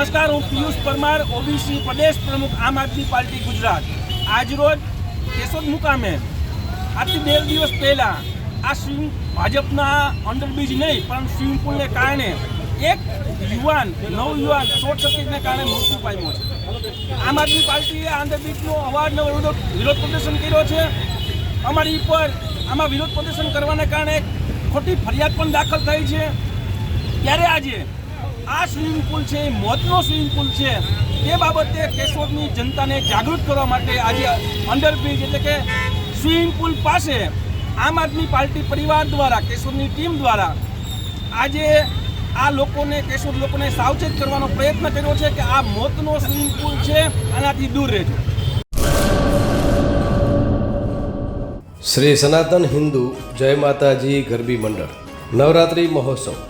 નમસ્કાર, હું પિયુષ પરમાર ઓબીસી પ્રદેશ પ્રમુખ, આમ આદમી પાર્ટી, ગુજરાત. આજરોજ કેશોદ મુકામે, આજથી બે દિવસ પહેલાં, આ સ્વિમિંગ ભાજપના અંડરબ્રિજ નહીં, પણ સ્વિમિંગ પુલને કારણે એક યુવાન નવયુવાન શોર્ટ સર્કિટને કારણે મૃત્યુ પામ્યો છે. આમ આદમી પાર્ટીએ આ અંડરબ્રિજનો અવારનવાર વિરોધ વિરોધ પ્રદર્શન કર્યો છે. અમારી ઉપર આમાં વિરોધ પ્રદર્શન કરવાને કારણે ખોટી ફરિયાદ પણ દાખલ થઈ છે. ત્યારે આજે આ સ્વિમિંગ પુલ છે, એ મોતનો સ્વિમિંગ પુલ છે. તે બાબતે કેશોદની જનતાને જાગૃત કરવા માટે આજે અંડરબ્રિજ એટલે કે સ્વિમિંગ પુલ પાસે આમ આદમી પાર્ટી પરિવાર દ્વારા, કેશોદની ટીમ દ્વારા આજે આ લોકોને, કેશોદ લોકોને સાવચેત કરવાનો પ્રયત્ન કર્યો છે કે આ મોતનો સ્વિમિંગ પુલ છે, આનાથી દૂર રહેજો. શ્રી સનાતન હિન્દુ જય માતાજી ગરબી મંડળ. નવરાત્રિ મહોત્સવ.